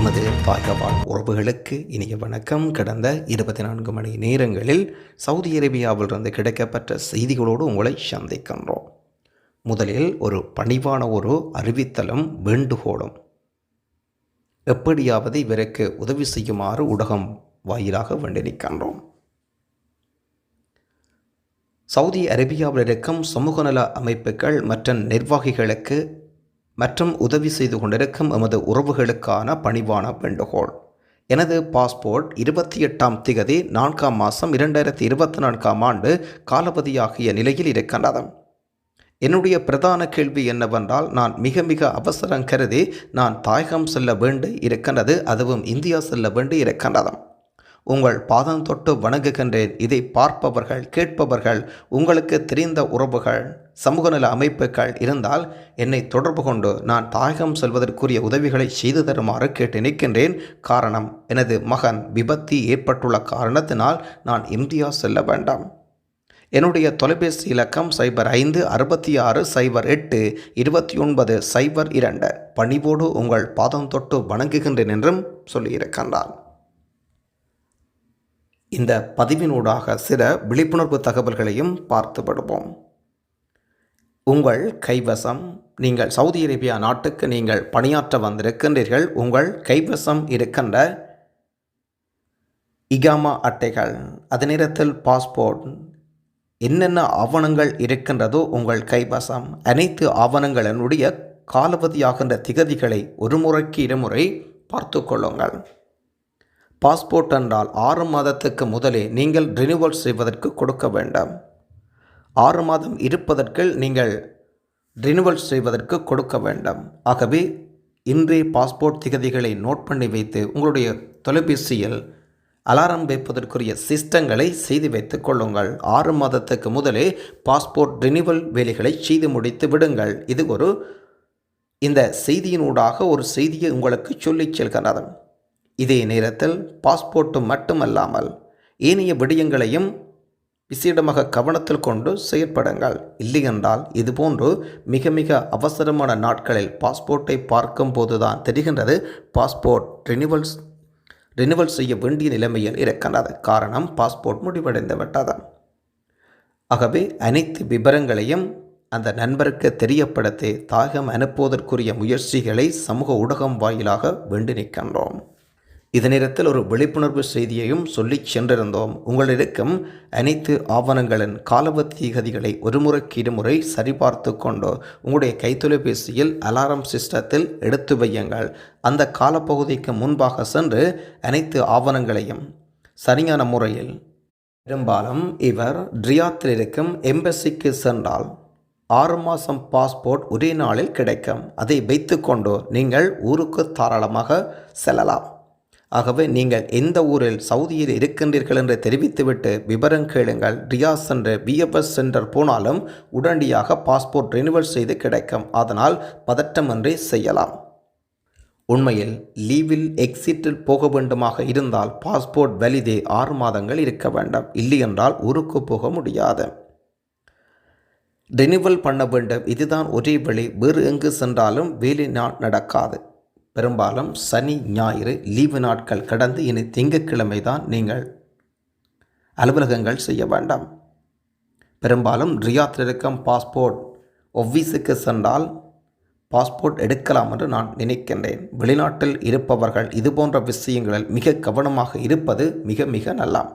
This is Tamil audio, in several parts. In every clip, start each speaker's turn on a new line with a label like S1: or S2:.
S1: நமது தாயகவாழ் உறவுகளுக்கு இனிய வணக்கம். கடந்த இருபத்தி நான்கு மணி நேரங்களில் சவுதி அரேபியாவிலிருந்து கிடைக்கப்பட்ட செய்திகளோடு உங்களை சந்திக்கின்றோம். முதலில் ஒரு பணிவான ஒரு அறிவித்தலும் வேண்டுகோளும். எப்படியாவது இவருக்கு உதவி செய்யுமாறு ஊடகம் வாயிலாக வேண்டி சவுதி அரேபியாவில் இருக்கும் சமூக நல அமைப்புகள் மற்றும் நிர்வாகிகளுக்கு மற்றும் உதவி செய்து கொண்டிருக்கும் எமது உறவுகளுக்கான பணிவான வேண்டுகோள் எனது பாஸ்போர்ட் இருபத்தி எட்டாம் திகதி நான்காம் மாதம் இரண்டாயிரத்தி இருபத்தி நான்காம் ஆண்டு காலபதியாகிய நிலையில் இருக்கின்றது. என்னுடைய பிரதான கேள்வி என்னவென்றால் நான் மிக மிக அவசரம் கருதி நான் தாயகம் செல்ல வேண்டி இருக்கின்றது அதுவும் இந்தியா செல்ல வேண்டி இருக்கின்றது. உங்கள் பாதம் தொட்டு வணங்குகின்றேன். இதை பார்ப்பவர்கள் கேட்பவர்கள் உங்களுக்கு தெரிந்த உறவுகள் சமூக நல அமைப்புகள் இருந்தால் என்னை தொடர்பு கொண்டு நான் தாயகம் செல்வதற்குரிய உதவிகளை செய்து தருமாறு கேட்டு நிற்கின்றேன். காரணம் எனது மகன் விபத்து ஏற்பட்டுள்ள காரணத்தினால் நான் இந்தியா செல்ல வேண்டாம். என்னுடைய தொலைபேசி இலக்கம் சைபர் ஐந்து அறுபத்தி ஆறு சைபர் எட்டு இருபத்தி ஒன்பது சைபர் இரண்டு. பணிவோடு உங்கள் பாதம் தொட்டு வணங்குகின்றேன் என்றும் சொல்லியிருக்கின்றான் இந்த பதிவினூடாக சில விழிப்புணர்வு தகவல்களையும் பார்த்து விடுவோம் உங்கள் கைவசம் நீங்கள் சவுதி அரேபியா நாட்டுக்கு நீங்கள் பணியாற்ற வந்திருக்கின்றீர்கள். உங்கள் கைவசம் இருக்கின்ற இகாமா அட்டைகள் அதே நேரத்தில் பாஸ்போர்ட் என்னென்ன ஆவணங்கள் இருக்கின்றதோ உங்கள் கைவசம் அனைத்து ஆவணங்களினுடைய காலவதியாகின்ற திகதிகளை ஒரு முறைக்கு இருமுறை பார்த்து கொள்ளுங்கள். பாஸ்போர்ட் என்றால் ஆறு மாதத்துக்கு முதலே நீங்கள் ரினியூவல் செய்வதற்கு கொடுக்க வேண்டாம். ஆறு மாதம் இருப்பதற்கு நீங்கள் ரினியூவல் செய்வதற்கு கொடுக்க வேண்டாம். ஆகவே இன்றைய பாஸ்போர்ட் திகதிகளை நோட் பண்ணி வைத்து உங்களுடைய தொலைபேசியில் அலாரம் வைப்பதற்குரிய சிஸ்டங்களை செய்து வைத்துக் கொள்ளுங்கள். ஆறு மாதத்துக்கு முதலே பாஸ்போர்ட் ரினிவல் வேலைகளை செய்து முடித்து விடுங்கள். இது ஒரு இந்த செய்தியினூடாக ஒரு செய்தியை உங்களுக்கு சொல்லிச் செல்கிறது இதே நேரத்தில் பாஸ்போர்ட்டு மட்டுமல்லாமல் ஏனைய விடயங்களையும் விசேடமாக கவனத்தில் கொண்டு செயற்படுங்கள். இல்லையென்றால் இதுபோன்று மிக மிக அவசரமான நாட்களில் பாஸ்போர்ட்டை பார்க்கும் போதுதான் தெரிகின்றது பாஸ்போர்ட் ரினிவல்ஸ் ரினிவல் செய்ய வேண்டிய நிலைமையில் இருக்கின்றது. காரணம் பாஸ்போர்ட் முடிவடைந்து விட்டது. ஆகவே அனைத்து விவரங்களையும் அந்த நண்பருக்கு தெரியப்படுத்தி தாகம் அனுப்புவதற்குரிய முயற்சிகளை சமூக ஊடகம் வாயிலாக வேண்டி நிற்கின்றோம். இது நேரத்தில் ஒரு விழிப்புணர்வு செய்தியையும் சொல்லிச் சென்றிருந்தோம். உங்களிருக்கும் அனைத்து ஆவணங்களின் காலவத்தீகதிகளை ஒருமுறைக்கு இருமுறை சரிபார்த்து கொண்டு உங்களுடைய கைத்தொலைபேசியில் அலாரம் சிஸ்டத்தில் எடுத்து வையுங்கள். அந்த காலப்பகுதிக்கு முன்பாக சென்று அனைத்து ஆவணங்களையும் சரியான முறையில் பெரும்பாலும் இவர் ட்ரியாத்தில் இருக்கும் எம்பசிக்கு சென்றால் ஆறு மாதம் பாஸ்போர்ட் ஒரே நாளில் கிடைக்கும். அதை வைத்துக்கொண்டு நீங்கள் ஊருக்கு தாராளமாக செல்லலாம். ஆகவே நீங்கள் எந்த ஊரில் சவுதியில் இருக்கின்றீர்கள் என்று தெரிவித்துவிட்டு விவரம் கேளுங்கள். ரியாஸ் சென்று பிஎஃப்எஸ் சென்டர் போனாலும் உடனடியாக பாஸ்போர்ட் ரினிவல் செய்து கிடைக்கும். அதனால் பதற்றமின்றி செய்யலாம். உண்மையில் லீவில் எக்ஸிட்டில் போக வேண்டுமாக இருந்தால் பாஸ்போர்ட் வலிதே ஆறு மாதங்கள் இருக்க வேண்டாம். இல்லையென்றால் ஊருக்கு போக முடியாது. ரினிவல் பண்ண வேண்டும். இதுதான் ஒரே வழி. வேறு எங்கு சென்றாலும் வேலை நாள் நடக்காது. பெரும்பாலும் சனி ஞாயிறு லீவு நாட்கள் கடந்து இனி திங்கட்கிழமை தான் நீங்கள் அலுவலகங்கள் செய்ய வேண்டாம். பெரும்பாலும் ரியாத்தில் இருக்கும் பாஸ்போர்ட் ஒவ்வீஸுக்கு சென்றால் பாஸ்போர்ட் எடுக்கலாம் என்று நான் நினைக்கின்றேன். வெளிநாட்டில் இருப்பவர்கள் இதுபோன்ற விஷயங்களில் மிக கவனமாக இருப்பது மிக மிக நல்லாம்.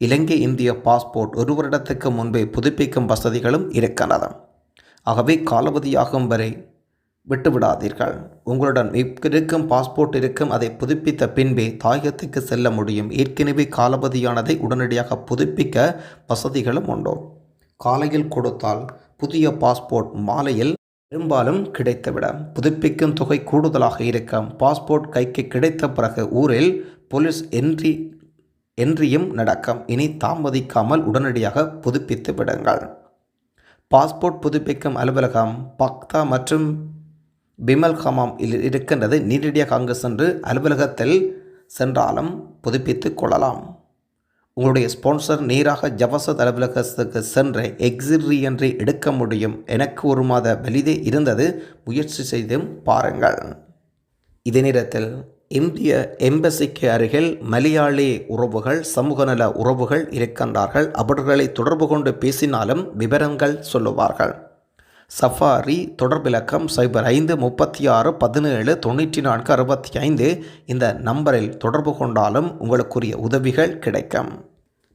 S1: இலங்கை இந்திய பாஸ்போர்ட் ஒரு வருடத்துக்கு முன்பே புதுப்பிக்கும் வசதிகளும் இருக்கின்றன. ஆகவே காலாவதியாகும் வரை விட்டுவிடாதீர்கள். உங்களுடன் இருக்கும் பாஸ்போர்ட் இருக்கும் அதை புதுப்பித்த பின்பே தாயகத்துக்கு செல்ல முடியும். ஏற்கனவே காலபதியானதை உடனடியாக புதுப்பிக்க வசதிகளும் உண்டு? காலையில் கொடுத்தால் புதிய பாஸ்போர்ட் மாலையில் பெரும்பாலும் கிடைத்துவிடும் புதுப்பிக்கும் தொகை கூடுதலாக இருக்கும். பாஸ்போர்ட் கைக்கு கிடைத்த பிறகு ஊரில் போலீஸ் என்றி என்றியும் நடக்கும். இனி தாமதிக்காமல் உடனடியாக புதுப்பித்து விடுங்கள். பாஸ்போர்ட் புதுப்பிக்கும் அலுவலகம் பக்தா மற்றும் பிமல் ஹமாம் இருக்கின்றது. நேரடியாக அங்கு சென்று அலுவலகத்தில் சென்றாலும் புதுப்பித்து கொள்ளலாம். உங்களுடைய ஸ்பான்சர் நேராக ஜவசத் அலுவலகத்துக்கு சென்ற எக்ஸிட்ரி என்று எடுக்க முடியும் எனக்கு ஒரு மாத வெளியே இருந்தது. முயற்சி செய்தும் பாருங்கள். இதே நேரத்தில் இந்திய எம்பசிக்கு அருகில் மலையாளி உறவுகள் சமூக நல உறவுகள் இருக்கின்றார்கள். அவர்களை தொடர்பு கொண்டு பேசினாலும் விவரங்கள் சொல்லுவார்கள். சஃபாரி தொடர்பிலக்கம் சைபர் ஐந்து முப்பத்தி ஆறு பதினேழு தொண்ணூற்றி நான்கு அறுபத்தி ஐந்து இந்த நம்பரில் தொடர்பு கொண்டாலும் உங்களுக்குரிய உதவிகள் கிடைக்கும்.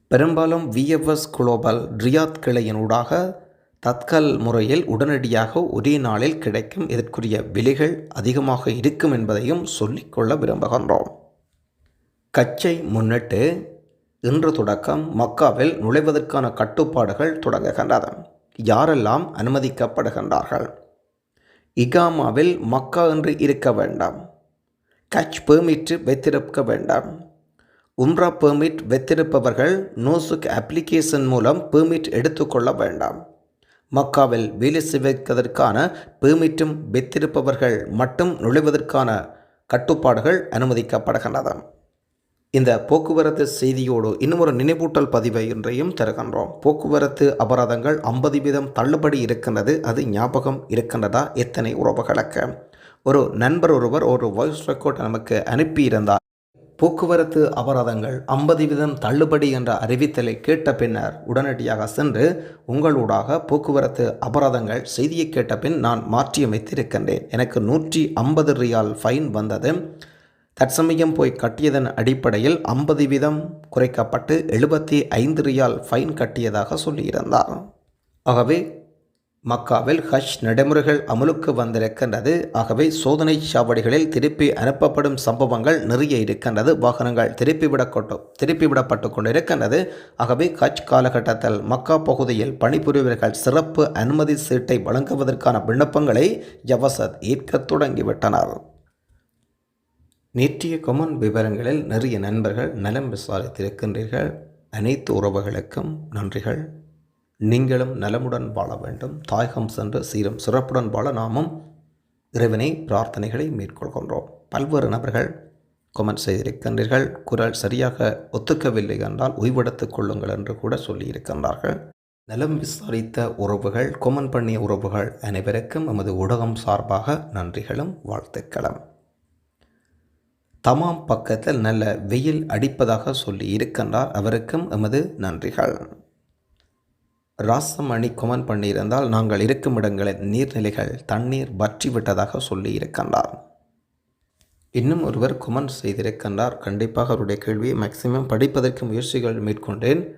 S1: பெரும்பாலும் விஎஃப்எஸ் குளோபல் ரியாத் கிளையினூடாக தத்கல் முறையில் உடனடியாக ஒரே நாளில் கிடைக்கும். இதற்குரிய விலைகள் அதிகமாக இருக்கும் என்பதையும் சொல்லிக்கொள்ள விரும்புகின்றோம். கச்சை முன்னிட்டு இன்று தொடக்கம் மக்காவில் நுழைவதற்கான கட்டுப்பாடுகள் தொடங்குகின்றன. யாரெல்லாம் அனுமதிக்கப்படுகின்றார்கள்? இகாமாவில் மக்கா என்று இருக்க வேண்டாம். கச் பெர்மிட் வைத்திருக்க வேண்டாம். உம்ரா பெர்மிட் வைத்திருப்பவர்கள் நோசுக் அப்ளிகேஷன் மூலம் பெர்மிட் எடுத்துக்கொள்ள வேண்டாம். மக்காவில் வேலை செய்வதற்கான பெர்மிட்டும் வைத்திருப்பவர்கள் மட்டும் நுழைவதற்கான கட்டுப்பாடுகள் அனுமதிக்கப்படுகின்றன. இந்த போக்குவரத்து செய்தியோடு இன்னும் ஒரு நினைவூட்டல் பதிவை இன்றையும் தருகின்றோம் போக்குவரத்து அபராதங்கள் ஐம்பது வீதம் தள்ளுபடி இருக்கின்றது. அது ஞாபகம் இருக்கின்றதா? எத்தனை உறவுகளுக்கு? ஒரு நண்பர் ஒருவர் ஒரு வாய்ஸ் ரெக்கார்ட் நமக்கு அனுப்பியிருந்தார். போக்குவரத்து அபராதங்கள் ஐம்பது வீதம் தள்ளுபடி என்ற அறிவித்தலை கேட்ட பின்னர் உடனடியாக சென்று உங்களூடாக போக்குவரத்து அபராதங்கள் செய்தியை கேட்ட பின் நான் மாற்றியமைத்திருக்கின்றேன். எனக்கு நூற்றி ஐம்பது ரியால் ஃபைன் வந்தது. தற்சமயம் போய் கட்டியதன் அடிப்படையில் ஐம்பது வீதம் குறைக்கப்பட்டு எழுபத்தி ஐந்து ரியால் ஃபைன் கட்டியதாக சொல்லியிருந்தார். ஆகவே மக்காவில் ஹஜ் நடைமுறைகள் அமலுக்கு வந்திருக்கின்றது. ஆகவே சோதனை சாவடிகளில் திருப்பி அனுப்பப்படும் சம்பவங்கள் நிறைய இருக்கின்றது. வாகனங்கள் திருப்பிவிடப்பட்டு திருப்பிவிடப்பட்டு கொண்டிருக்கின்றது. ஆகவே ஹஜ் காலகட்டத்தில் மக்கா பகுதியில் பணிபுரிவர்கள் சிறப்பு அனுமதி சீட்டை வழங்குவதற்கான விண்ணப்பங்களை ஜவசத் ஏற்க தொடங்கிவிட்டனர். நேற்றைய கொமன் விவரங்களில் நிறைய நண்பர்கள் நலம் விசாரித்திருக்கின்றீர்கள். அனைத்து உறவுகளுக்கும் நன்றிகள். நீங்களும் நலமுடன் வாழ வேண்டும். தாயகம் சென்று சீரும் சிறப்புடன் வாழ நாமும் இறைவனை பிரார்த்தனைகளை மேற்கொள்கின்றோம். பல்வேறு நபர்கள் கொமெண்ட் செய்திருக்கின்றீர்கள். குரல் சரியாக ஒத்துக்கவில்லை என்றால் ஓய்வெடுத்துக் கொள்ளுங்கள் என்று கூட சொல்லியிருக்கின்றார்கள். நலம் விசாரித்த உறவுகள் கொமன் பண்ணிய உறவுகள் அனைவருக்கும் எமது ஊடகம் சார்பாக நன்றிகளும் வாழ்த்துக்களும். தமாம் பக்கத்தில் நல்ல வெயில் அடிப்பதாக சொல்லி இருக்கின்றார். அவருக்கும் எமது நன்றிகள். ராசமணி கொமன் பண்ணியிருந்தால் நாங்கள் இருக்கும் இடங்களில் நீர்நிலைகள் தண்ணீர் வற்றிவிட்டதாக சொல்லி இருக்கின்றார். இன்னும் ஒருவர் கொமன் செய்திருக்கின்றார். கண்டிப்பாக அவருடைய கேள்வியை மேக்சிமம் படிப்பதற்கு முயற்சிகள் மேற்கொண்டேன்.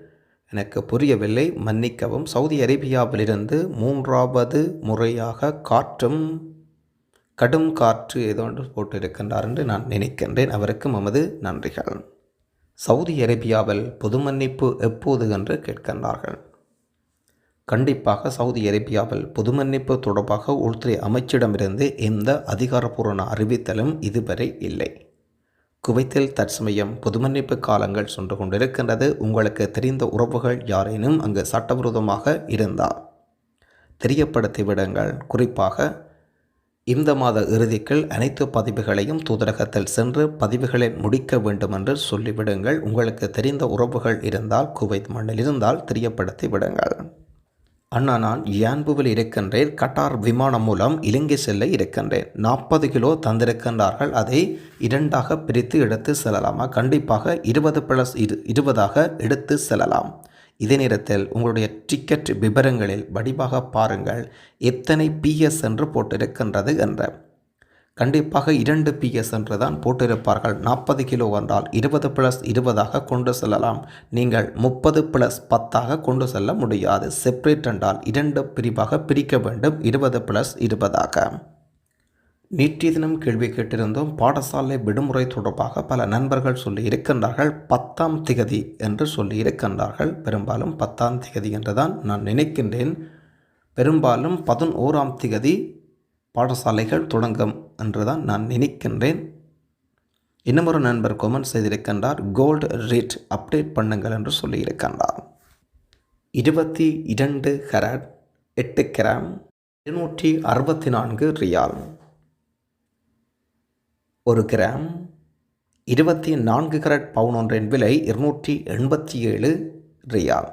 S1: எனக்கு புரியவில்லை. மன்னிக்கவும். சவுதி அரேபியாவிலிருந்து மூன்றாவது முறையாக காற்றும் கடும் காற்று ஏதோ ஒன்று போட்டிருக்கின்றார் என்று நான் நினைக்கின்றேன். அவருக்கு நமது நன்றிகள். சவுதி அரேபியாவில் பொது மன்னிப்பு எப்போது என்று கேட்கின்றார்கள். கண்டிப்பாக சவுதி அரேபியாவில் பொது மன்னிப்பு தொடர்பாக உள்துறை அமைச்சிடமிருந்து எந்த அதிகாரப்பூர்வ அறிவித்தலும் இதுவரை இல்லை. குவைத்தில் தற்சமயம் பொது மன்னிப்பு காலங்கள் சென்று கொண்டிருக்கின்றது. உங்களுக்கு தெரிந்த உறவுகள் யாரேனும் அங்கு சட்டவிரோதமாக இருந்தால் தெரியப்படுத்தி விடுங்கள் குறிப்பாக இந்த மாத இறுதிக்குள் அனைத்து பதிவுகளையும் தூதரகத்தில் சென்று பதிவுகளை முடிக்க வேண்டும் என்று சொல்லிவிடுங்கள். உங்களுக்கு தெரிந்த உறவுகள் இருந்தால் குவைத் மண்ணில் இருந்தால் தெரியப்படுத்தி விடுங்கள். அண்ணா நான் யான்புவில் இருக்கின்றேன். கட்டார் விமானம் மூலம் இலங்கை செல்ல இருக்கின்றேன். நாற்பது கிலோ தந்திருக்கின்றார்கள். அதை இரண்டாக பிரித்து எடுத்து செல்லலாமா? கண்டிப்பாக இருபது ப்ளஸ் இரு இருபதாக எடுத்து செல்லலாம். இதே நேரத்தில் உங்களுடைய டிக்கெட் விவரங்களில் வடிவாக பாருங்கள். எத்தனை பிஎஸ் என்று போட்டிருக்கின்றது என்ற. கண்டிப்பாக இரண்டு பிஎஸ் என்று தான் போட்டிருப்பார்கள். நாற்பது கிலோ என்றால் இருபது ப்ளஸ் இருபதாக கொண்டு செல்லலாம். நீங்கள் முப்பது ப்ளஸ் பத்தாக கொண்டு செல்ல முடியாது. செப்பரேட் என்றால் இரண்டு பிரிவாக பிரிக்க வேண்டும். இருபது ப்ளஸ் இருபதாக. நேற்றைய தினம் கேள்வி கேட்டிருந்தோம் பாடசாலை விடுமுறை தொடர்பாக பல நண்பர்கள் சொல்லி இருக்கின்றார்கள் பத்தாம் திகதி என்று சொல்லி இருக்கின்றார்கள். பெரும்பாலும் பத்தாம் திகதி என்று தான் நான் நினைக்கின்றேன். பெரும்பாலும் பதினோராம் திகதி பாடசாலைகள் தொடங்கும் என்று தான் நான் நினைக்கின்றேன். இன்னமொரு நண்பர் கொமெண்ட் செய்திருக்கின்றார் கோல்டு ரேட் அப்டேட் பண்ணுங்கள் என்று சொல்லியிருக்கின்றார் இருபத்தி இரண்டு கராட் எட்டு கிராம் இருநூற்றி அறுபத்தி நான்கு ரியால். ஒரு கிராம் இருபத்தி நான்கு கரட் பவுன் ஒன்றின் விலை இருநூற்றி எண்பத்தி ஏழு ரியால்.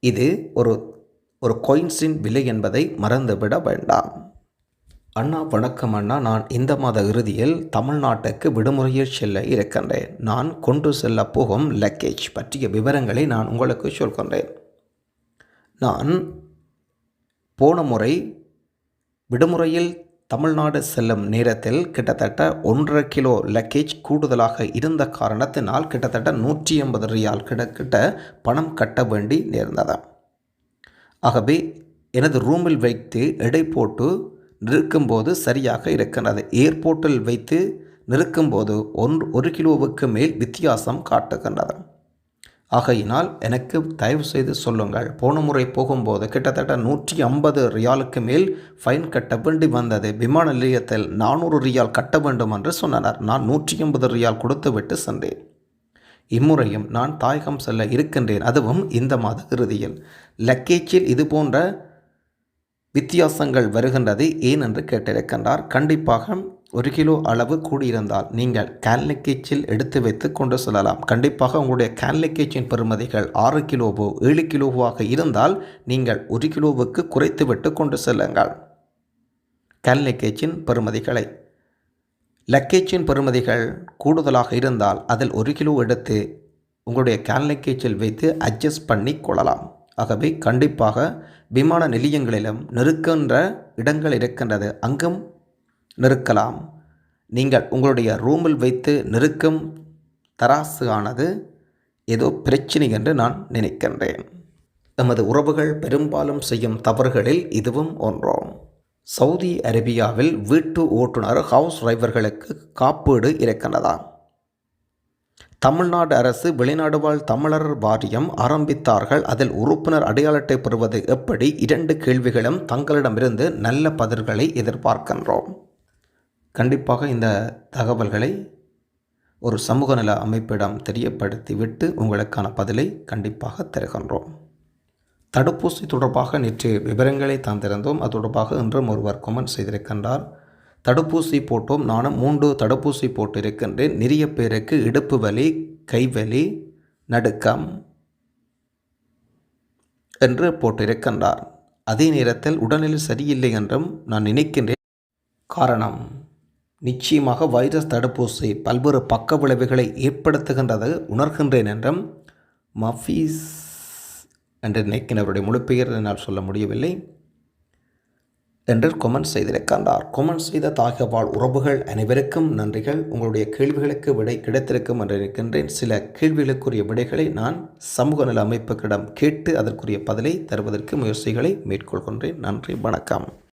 S1: இது ஒரு ஒரு கொயின்ஸின் விலை என்பதை மறந்துவிட வேண்டாம். அண்ணா வணக்கம் அண்ணா. நான் இந்த மாத இறுதியில் தமிழ்நாட்டுக்கு விடுமுறையில் செல்ல இருக்கின்றேன். நான் கொண்டு செல்ல போகும் லக்கேஜ் பற்றிய விவரங்களை நான் உங்களுக்கு சொல்கின்றேன். நான் போன முறை விடுமுறையில் தமிழ்நாடு செல்லும் நேரத்தில் கிட்டத்தட்ட ஒன்றரை கிலோ லக்கேஜ் கூடுதலாக இருந்த காரணத்தினால் கிட்டத்தட்ட நூற்றி எண்பது ரியால் கிட்டத்தட்ட பணம் கட்ட வேண்டி நேர்ந்தது. ஆகவே எனது ரூமில் வைத்து எடை போட்டு நிற்கும்போது சரியாக இருக்கின்றது. ஏர்போர்ட்டில் வைத்து நிற்கும்போது ஒன் ஒரு கிலோவுக்கு மேல் வித்தியாசம் காட்டுகின்றது. ஆகையினால் எனக்கு தயவு செய்து சொல்லுங்கள். போன முறை போகும்போது கிட்டத்தட்ட நூற்றி ஐம்பது ரியாலுக்கு மேல் ஃபைன் கட்ட வேண்டி வந்தது விமான நிலையத்தில் நானூறு ரியால் கட்ட வேண்டும் என்று சொன்னனர். நான் நூற்றி ஐம்பது ரியால் கொடுத்து விட்டு சென்றேன். இம்முறையும் நான் தாயகம் செல்ல இருக்கின்றேன். அதுவும் இந்த மாத இறுதியில். லக்கேஜில் இது போன்ற வித்தியாசங்கள் வருகின்றது ஏன் என்று கேட்டிருக்கின்றார். கண்டிப்பாக ஒரு கிலோ அளவு கூடியிருந்தால் நீங்கள் கேன் எடுத்து வைத்து கொண்டு செல்லலாம். கண்டிப்பாக உங்களுடைய கேன் லக்கேஜின் பெறுமதிகள் ஆறு கிலோவோ ஏழு கிலோவாக இருந்தால் நீங்கள் ஒரு கிலோவுக்கு குறைத்து விட்டு கொண்டு செல்லுங்கள். கேன் லக்கேஜின் பெறுமதிகளை. லக்கேஜின் பெறுமதிகள் கூடுதலாக இருந்தால் அதில் ஒரு கிலோ எடுத்து உங்களுடைய கேன் வைத்து அட்ஜஸ்ட் பண்ணி கொள்ளலாம். ஆகவே கண்டிப்பாக விமான நிலையங்களிலும் நெருக்கின்ற இடங்கள் இருக்கின்றது. அங்கும் நிறுக்கலாம் நீங்கள் உங்களுடைய ரூமில் வைத்து நெருக்கும் தராசு ஆனது ஏதோ பிரச்சனை என்று நான் நினைக்கின்றேன். எமது உறவுகள் பெரும்பாலும் செய்யும் தவறுகளில் இதுவும் ஒன்றாம். சவுதி அரேபியாவில் வீட்டு ஓட்டுநர் ஹவுஸ் டிரைவர்களுக்கு காப்பீடு இருக்கின்றதா? தமிழ்நாடு அரசு வெளிநாடு வாழ் தமிழர் வாரியம் ஆரம்பித்தார்கள். அதில் உறுப்பினர் அடையாள அட்டை பெறுவது எப்படி? இரண்டு கேள்விகளும் தங்களிடமிருந்து நல்ல பதில்களை எதிர்பார்க்கின்றோம். கண்டிப்பாக இந்த தகவல்களை ஒரு சமூக நல அமைப்பிடம் தெரியப்படுத்திவிட்டு உங்களுக்கான பதிலை கண்டிப்பாக தருகின்றோம். தடுப்பூசி தொடர்பாக நேற்று விவரங்களை தந்திருந்தோம் அது தொடர்பாக இன்றும் ஒருவர் கமெண்ட் செய்திருக்கின்றார். தடுப்பூசி போட்டோம். நானும் மூன்று தடுப்பூசி போட்டிருக்கின்றேன். நிறைய பேருக்கு இடுப்பு வலி கைவலி நடுக்கம் என்று போட்டிருக்கின்றார். அதே நேரத்தில் உடல்நிலை சரியில்லை என்றும் நான் நினைக்கின்றேன். காரணம் நிச்சயமாக வைரஸ் தடுப்பூசி பல்வேறு பக்க விளைவுகளை ஏற்படுத்துகின்றது உணர்கின்றேன் என்றும் மஃபீஸ் என்று நினைக்கிறவருடைய முழுப்பெயர் என்னால் சொல்ல முடியவில்லை என்று கொமெண்ட் செய்திருக்கின்றார் கொமெண்ட் செய்த தாகவாழ் உறவுகள் அனைவருக்கும் நன்றிகள். உங்களுடைய கேள்விகளுக்கு விடை கிடைத்திருக்கும் என்று நினைக்கின்றேன். சில கேள்விகளுக்குரிய விடைகளை நான் சமூக நல அமைப்புகளிடம் கேட்டு அதற்குரிய பதிலை தருவதற்கு முயற்சிகளை மேற்கொள்கின்றேன். நன்றி வணக்கம்.